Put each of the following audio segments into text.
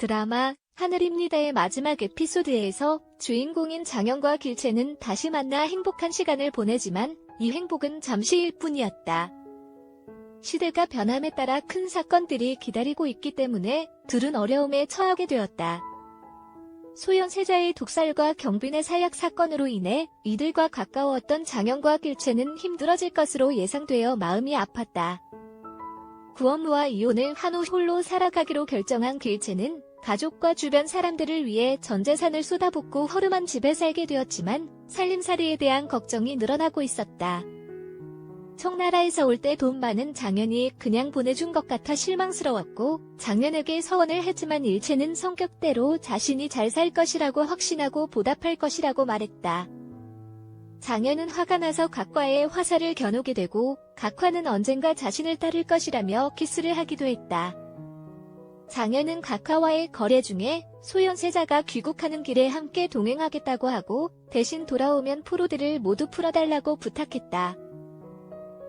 드라마 하늘입니다의 마지막 에피소드에서 주인공인 장영과 길채는 다시 만나 행복한 시간을 보내지만 이 행복은 잠시일 뿐이었다. 시대가 변함에 따라 큰 사건들이 기다리고 있기 때문에 둘은 어려움에 처하게 되었다. 소연 세자의 독살과 경빈의 사약 사건으로 인해 이들과 가까웠던 장영과 길채는 힘들어질 것으로 예상되어 마음이 아팠다. 구원무와 이혼을 한 후 홀로 살아가기로 결정한 길채는 가족과 주변 사람들을 위해 전 재산을 쏟아붓고 허름한 집에 살게 되었지만 살림살이에 대한 걱정이 늘어나고 있었다. 청나라에서 올 때 돈 많은 장현이 그냥 보내준 것 같아 실망스러웠고 장현에게 서원을 했지만 일체는 성격대로 자신이 잘 살 것이라고 확신하고 보답할 것이라고 말했다. 장현은 화가 나서 각과의 화살을 겨누게 되고 각화는 언젠가 자신을 따를 것이라며 키스를 하기도 했다. 장현은 각하와의 거래 중에 소연세자가 귀국하는 길에 함께 동행하겠다고 하고 대신 돌아오면 포로들을 모두 풀어달라고 부탁했다.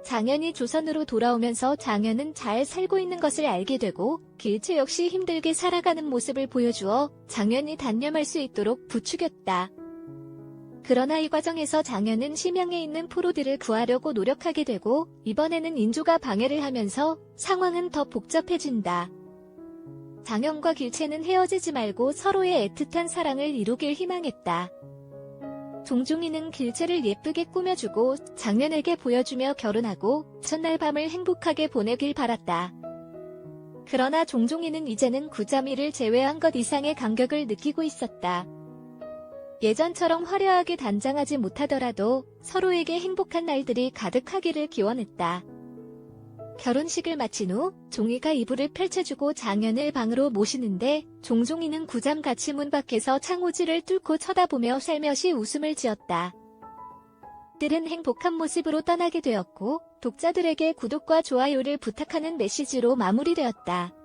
장현이 조선으로 돌아오면서 장현은 잘 살고 있는 것을 알게 되고 길체 역시 힘들게 살아가는 모습을 보여주어 장현이 단념할 수 있도록 부추겼다. 그러나 이 과정에서 장현은 심양에 있는 포로들을 구하려고 노력하게 되고 이번에는 인조가 방해를 하면서 상황은 더 복잡해진다. 장현과 길채는 헤어지지 말고 서로의 애틋한 사랑을 이루길 희망했다. 종종이는 길채를 예쁘게 꾸며주고 장현에게 보여주며 결혼하고 첫날 밤을 행복하게 보내길 바랐다. 그러나 종종이는 이제는 구자미를 제외한 것 이상의 간격을 느끼고 있었다. 예전처럼 화려하게 단장하지 못하더라도 서로에게 행복한 날들이 가득하기를 기원했다. 결혼식을 마친 후 종이가 이불을 펼쳐주고 장현을 방으로 모시는데 종종이는 구잠같이 문 밖에서 창호지를 뚫고 쳐다보며 살며시 웃음을 지었다. 들은 행복한 모습으로 떠나게 되었고 독자들에게 구독과 좋아요를 부탁하는 메시지로 마무리되었다.